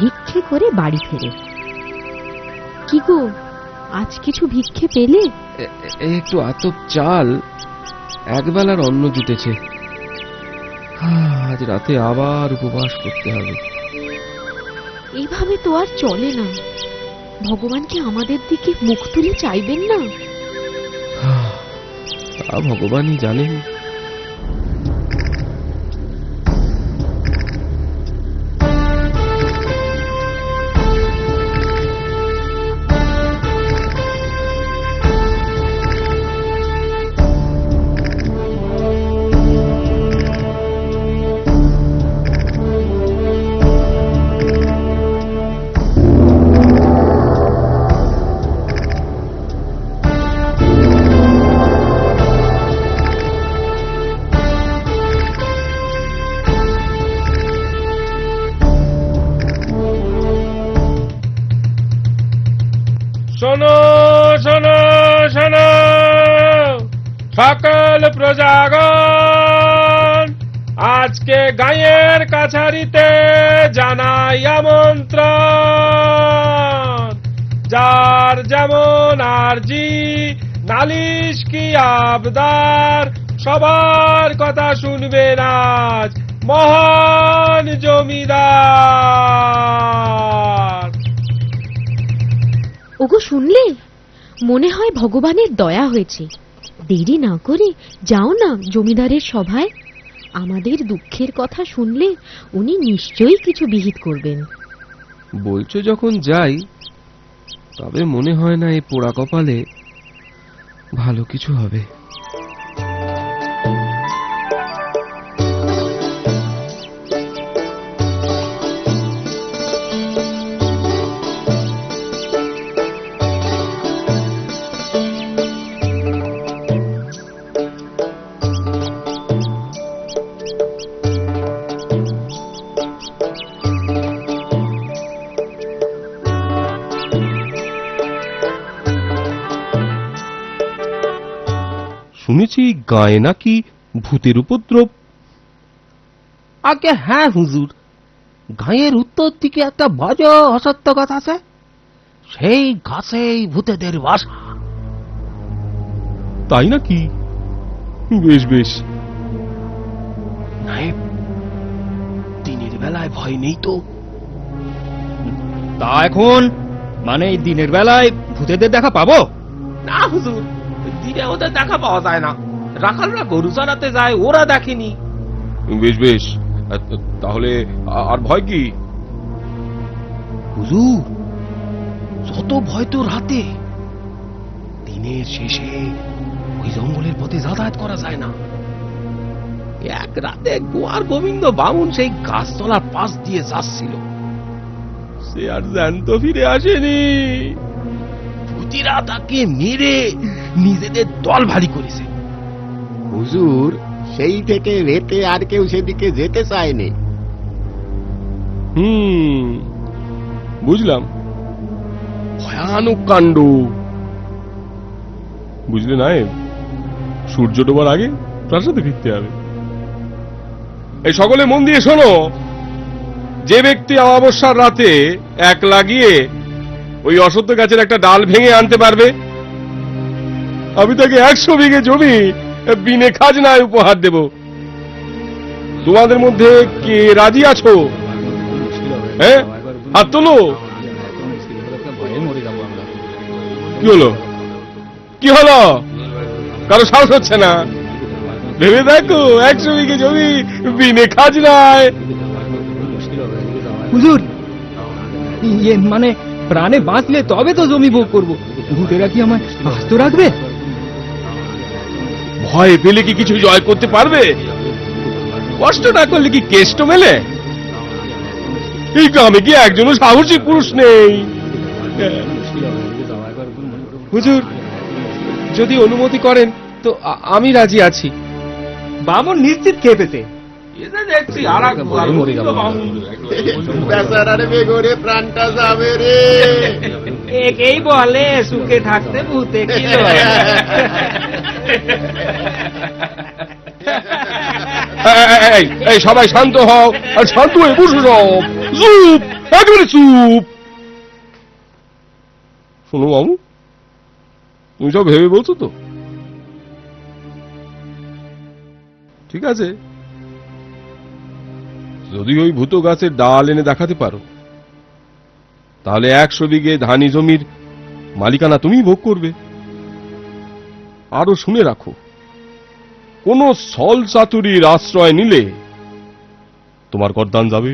ভিক্ষে করে বাড়ি ফেরে। কি গো আজ কিছু ভিক্ষে পেলে? একটু আতপ চাল একবেলার অন্ন জুটেছে। আজ রাতে আবার উপবাস করতে হবে। এইভাবে তো আর চলে না। ভগবান কি আমাদের দিকে মুখ তুলে চাইবেন না? তা ভগবানই জানেন। শোনো শোনো শোনো। সকল প্রজাগণ, আজকে গায়ের কাছারিতে জানাই আমন্ত্রণ। যার যেমন আরজি, নালিশ কি আবদার? সবার কথা শুনবে আজ মহান জমিদার। ওগো শুনলে? মনে হয় ভগবানের দয়া হয়েছে। দেরি না করে যাও না জমিদারের সভায়। আমাদের দুঃখের কথা শুনলে উনি নিশ্চয়ই কিছু বিহিত করবেন। বলছো যখন যাই, তবে মনে হয় না এই পোড়া কপালে ভালো কিছু হবে। গায়ে নাকি ভূতের উপদ্রব? আগে হ্যাঁ হুজুর। গাঁয়ের উত্তর দিকে একটা বড় অসত্য গাছ আছে। সেই গাছেই ভূতেদের বাসা। তাই নাকি? বেশ বেশ। নায়েব দিনের বেলায় ভয় নেই তো। তা এখন মানে এই দিনের বেলায় ভূতেদের দেখা পাবো? না হুজুর দিনে ওদের দেখা পাওয়া যায় না। রাখালরা গরু চড়াতে যায় ওরা দেখেনি। বেশ বেশ। তাহলে আর ভয় কি? হুজুর যত ভয় তো রাতে। দিনের শেষে ওই জঙ্গলের পথে যাতায়াত করা যায় না। এক রাতে গোয়ার গোবিন্দ বামুন সেই গাছতলার পাশ দিয়ে যাচ্ছিল। সে আর জ্যান্ত ফিরে আসেনি। ভূতিরা তাকে মেরে নিজেদের দল ভারী করেছে। হুজুর সেই থেকে রেতে আর কেউ সেদিকে যেতে চায়নি। হুম বুঝলাম। ভয়ানক কাণ্ড। বুঝলে নায়েব সূর্য ডোবার আগে প্রাসাদে ফিরতে হবে। এই সকলে মন দিয়ে শোনো যে ব্যক্তি অমাবস্যার রাতে এক লাগিয়ে ওই অসত্য গাছের একটা ডাল ভেঙে আনতে পারবে আমি তাকে একশো বিঘে জমি বিনে খাজনায় উপহার দেব। তোমাদের মধ্যে কে রাজি আছো? হ্যাঁ হাত তোলো। কি হলো? কি হলো? কারও সাহস হচ্ছে না। ভেবে দেখো, একশো বিঘে জমি বিনে খাজনায়। হুজুর ইয়ে মানে প্রাণে বাঁচলে তবে তো জমি ভোগ করব। ভূতেরা কি আমায় আস্ত রাখবে? ভয় পেলে কি কিছু জয় করতে পারবে? কষ্ট না করলে কি কেষ্ট মেলে? এই গ্রামে কি একজনও সাহসী পুরুষ নেই? হুজুর যদি অনুমতি করেন তো আমি রাজি আছি। বামন নিশ্চিত খেপেছে প্রাণটা যাবে রে। একেই বলে, সুখে থাকতে ভূতে কিলো এই সবাই শান্ত হও, আর শান্ত হয়ে বসে যাও। চুপ। শুনো বাবু, তুমি সব ভেবে বলছো তো? ঠিক আছে। যদি ওই ভূত গাছের ডাল এনে দেখাতে পারো। তাহলে একশো বিঘে ধানি জমির মালিকানা তুমি ভোগ করবে। আরও শুনে রাখো কোন সল চাতুরির আশ্রয় নিলে তোমার গরদান যাবে।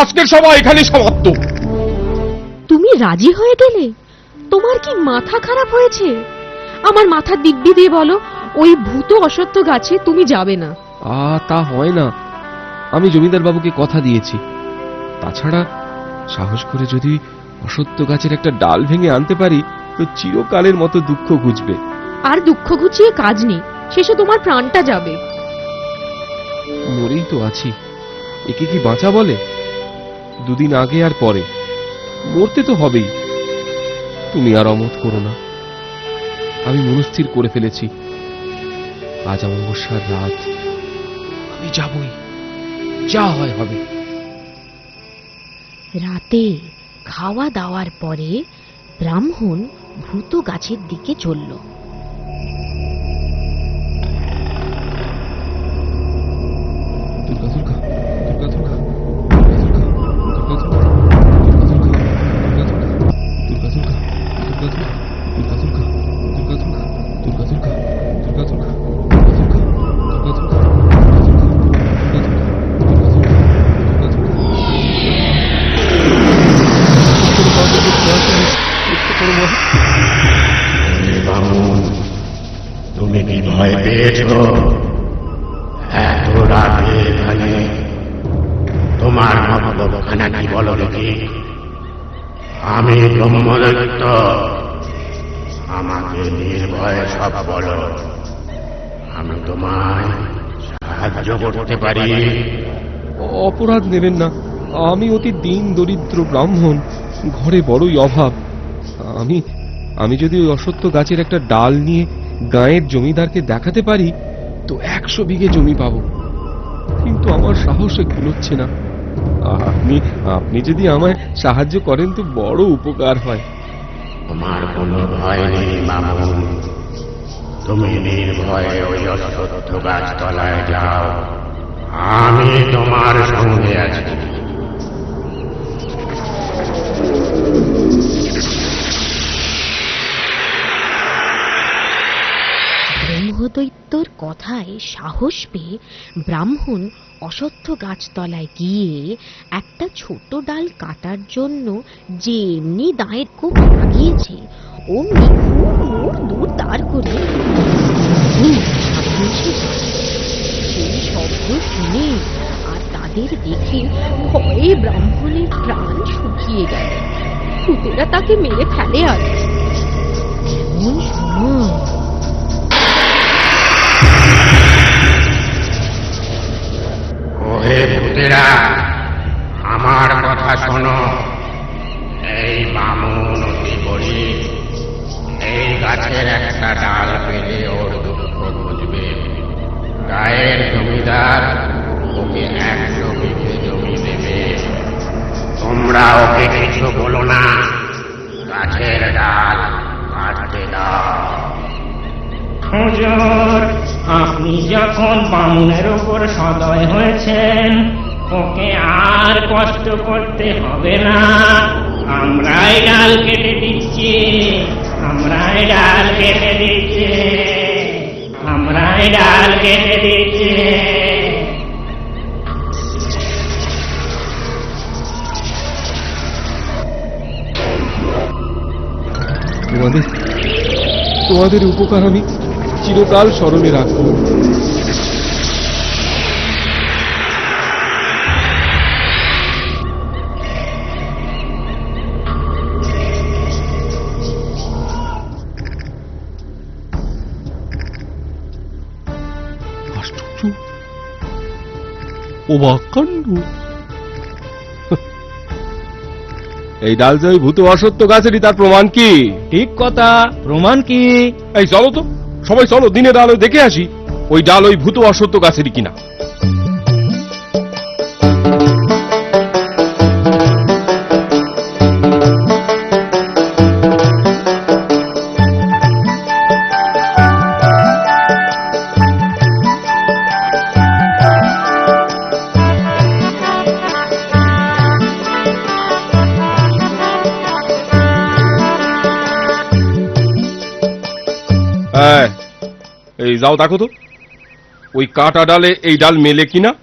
আজকের সভা এখানে সমাপ্ত। তুমি রাজি হয়ে গেলে? তোমার কি মাথা খারাপ হয়েছে? আমার মাথা দিব্যি দিয়ে বলো ওই ভূত অসত্য গাছে তুমি যাবে না। আ তা হয় না। আমি জমিদার বাবুকে কথা দিয়েছি। তাছাড়া সাহস করে যদি অসত্য গাছের একটা ডাল ভেঙে আনতে পারি তো চিরকালের মতো দুঃখ ঘুচবে আর দুঃখ ঘুচিয়ে কাজ নেই শেষে তোমার প্রাণটা যাবে। মরেই তো আছি একে কি বাঁচা বলে? দুদিন আগে আর পরে মরতে তো হবেই। তুমি আর অমত করো না। আমি মনস্থির করে ফেলেছি। আজ অমাবস্যার রাত আমি যাবই। যা হয় হবে। রাতে খাওয়া দাওয়ার পরে ব্রাহ্মণ ভূত গাছের দিকে চলল। আমাকে নির্ভয়ে সব বলো। আমি তোমায় সাহায্য করতে পারি। অপরাধ নেবেন না। আমি অতি দিন দরিদ্র ব্রাহ্মণ, ঘরে বড়ই অভাব। আমি আমি যদি ওই অসত্য গাছের একটা ডাল নিয়ে গায়ের জমিদারকে দেখাতে পারি, তো একশো বিঘে জমি পাবো। কিন্তু আমার সাহসে কুলোচ্ছে না। আপনি আপনি যদি আমায় সাহায্য করেন, তো বড় উপকার হয়। তোমার কোনো ভয় নেই মামুন তুমি নির্ভয়ে ওই অশ্বত্থ গাছতলায় যাও। আমি তোমার সঙ্গে আছি। কথায় সাহস পেয়ে ব্রাহ্মণ অসত্য গাছতলায় গিয়ে একটা ছোট ডাল কাটার জন্য যে এমনি দায়ের খুব লাগিয়েছে অমনি মোড় দূর দাঁড় করে। সেই শব্দ শুনে আর তাদের দেখে ভয়ে ব্রাহ্মণের প্রাণ শুকিয়ে গেল ভূতেরা তাকে মেরে ফেলে আর সময় ভূতেরা আমার কথা শোনো। এই বামুন অতি গরিব এই গাছের একটা ডাল পেলে ওর দুঃখ বুঝবে। গায়ের জমিদার ওকে একশো বিঘে জমি দেবে। তোমরা ওকে কিছু বলো না, গাছের ডাল কাটতে দাও। আপনি যখন বামুনের উপর সদয় হয়েছেন ওকে আর কষ্ট করতে হবে না। আমরাই ডাল কেটে দিচ্ছি। আমরাই ডাল কেটে দিচ্ছি। আমরাই ডাল কেটে দিচ্ছি। তোমাদের তোমাদের উপকার আমি চিরকাল স্মরণে রাখব। অবাক কাণ্ড এই ডাল যে ওই ভূত অসত্য গাছেরই তার প্রমাণ কি? ঠিক কথা। প্রমাণ কি? এই চলো তো সবাই চলো দিনের আলো দেখে আসি ওই ডাল ওই ভূত অসত্য গাছেরই কিনা। যাও দেখো তো। ওই কাটা ডালে এই ডাল মেলে কিনা?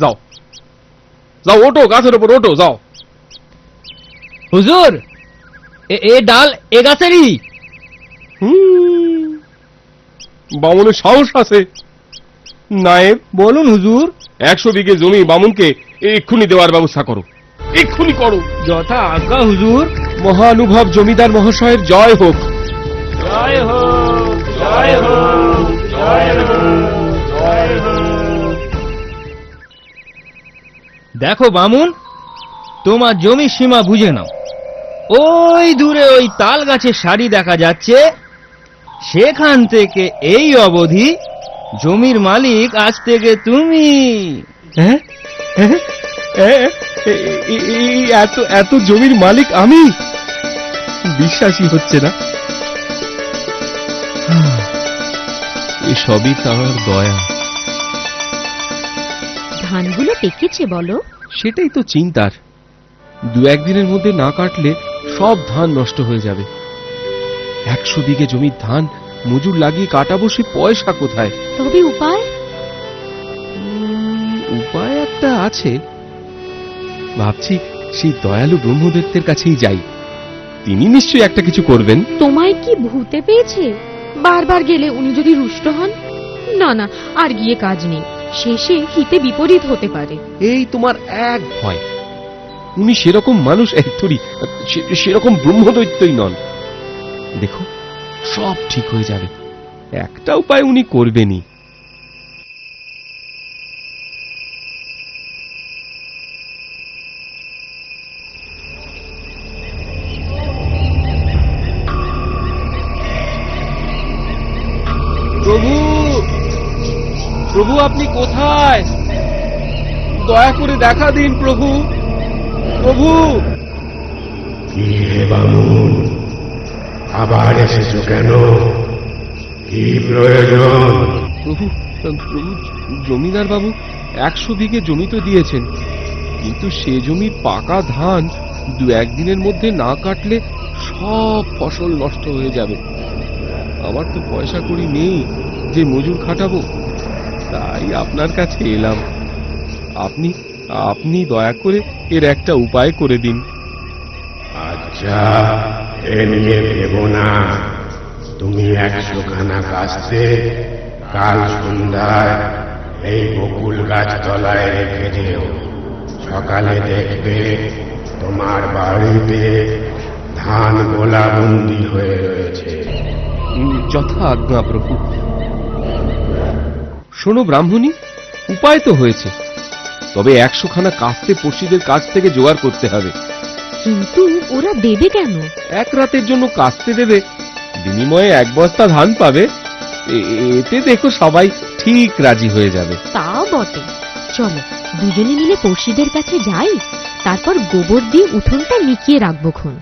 যাও। যাও ওটো গাছের ওপর ওটো যাও। হুজুর এ- এ ডাল এ গাছেরই? হুম, বামুনের সাহস আছে। নায়েব বলুন হুজুর। একশো বিঘে জমি বামুনকে এক্ষুনি দেওয়ার ব্যবস্থা করো। এক্ষুনি করো। যথা আজ্ঞা হুজুর। মহানুভব জমিদার মহাশয়ের জয় হোক। জয় হোক জয় হোক। দেখো বামুন, তোমার জমি সীমা বুঝে নাও। ওই দূরে ওই তাল গাছের সারি দেখা যাচ্ছে। সেখান থেকে এই অবধি জমির মালিক আজ থেকে তুমি। এত এত জমির মালিক আমি? বিশ্বাসই হচ্ছে না। এসবই তার দয়া। ধানগুলো পেকেছে বলো। সেটাই তো চিন্তার। দু একদিনের মধ্যে না কাটলে সব ধান নষ্ট হয়ে যাবে। একশো বিঘে জমির ধান মজুর লাগিয়ে কাটাবো সে পয়সা কোথায়? তবে উপায়? উপায় একটা আছে। ভাবছি সেই দয়ালু ব্রহ্মদত্তের কাছেই যাই। তিনি নিশ্চয়ই একটা কিছু করবেন। তোমায় কি ভূতে পেয়েছে? বারবার গেলে উনি যদি রুষ্ট হন? না না, আর গিয়ে কাজ নেই। শেষে হিতে বিপরীত হতে পারে। এই তোমার এক ভয়। উনি সেরকম মানুষ একটুরি সেরকম ব্রহ্মদৈত্যই নন। দেখো, সব ঠিক হয়ে যাবে। একটা উপায় উনি করবেনই। আপনি কোথায়? দয়া করে দেখা দিন প্রভু। প্রভু। কি হে বামুন? আবার এসেছ কেন? কি প্রয়োজন? প্রভু প্রভু জমিদার বাবু একশো বিঘে জমি তো দিয়েছেন। কিন্তু সে জমির পাকা ধান দু একদিনের মধ্যে না কাটলে সব ফসল নষ্ট হয়ে যাবে। আমার তো পয়সা করি নেই যে মজুর খাটাবো তাই আপনার কাছে এলাম। আপনি আপনি দয়া করে এর একটা উপায় করে দিন। আচ্ছা এ নিয়ে ভেবো না। তুমি একশো খানা কাস্তে কাল সন্ধ্যায় এই বকুল গাছ তলায় রেখে যেও। সকালে দেখবে তোমার বাড়িতে ধান গোলাবন্দি হয়ে রয়েছে। যথা আজ্ঞা প্রভু। শোনো ব্রাহ্মণী উপায় তো হয়েছে। তবে একশো খানা কাস্তে পড়শিদের কাছ থেকে জোগাড় করতে হবে। কিন্তু ওরা দেবে কেন? এক রাতের জন্য কাস্তে দেবে বিনিময়ে এক বস্তা ধান পাবে। এ- এতে দেখো সবাই ঠিক রাজি হয়ে যাবে। তাও বটে। চলো দুজনে মিলে পড়শিদের কাছে যাই তারপর গোবর দিয়ে উঠোনটা নিকিয়ে রাখব খন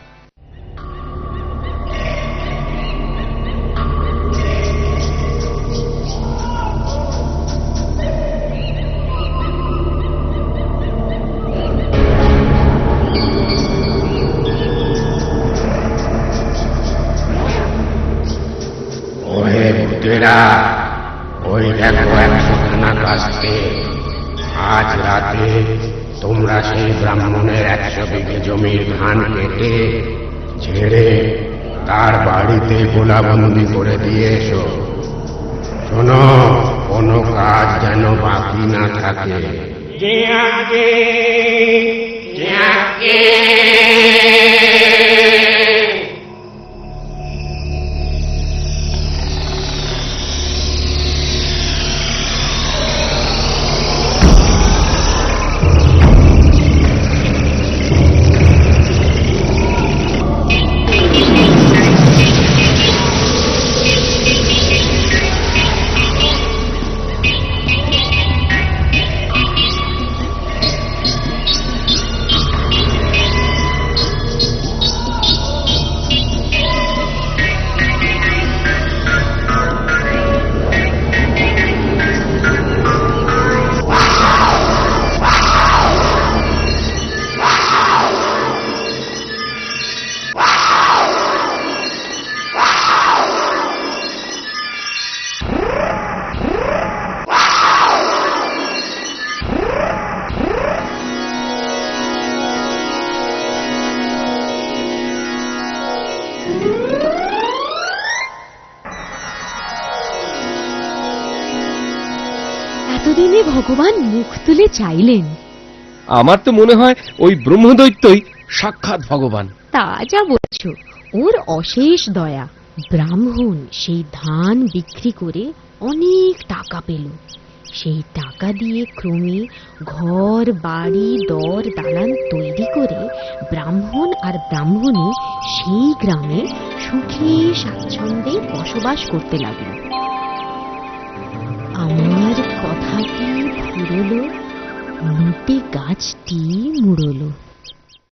ভূতেরা ওই দেখো একশো খানা কাস্তে আজ রাতে তোমরা সেই ব্রাহ্মণের একশো বিঘে জমির ধান কেটে ছেড়ে তার বাড়িতে গোলাবন্দি করে দিয়ে এসো। শোনো, কোনো কাজ যেন বাকি না থাকে। চাইলেন। আমার তো মনে হয় ওই ব্রহ্মদৈত্যই সাক্ষাৎ ভগবান। তা যা বলছো ওর অশেষ দয়া। ব্রাহ্মণ সেই ধান বিক্রি করে অনেক টাকা পেল। সেই টাকা দিয়ে ক্রমে ঘর বাড়ি দর দালান তৈরি করে ব্রাহ্মণ আর ব্রাহ্মণী সেই গ্রামে সুখে স্বাচ্ছন্দ্যে বসবাস করতে লাগল। আমার কথা কি ফুরলো নুটি গাছটি মুড়লো।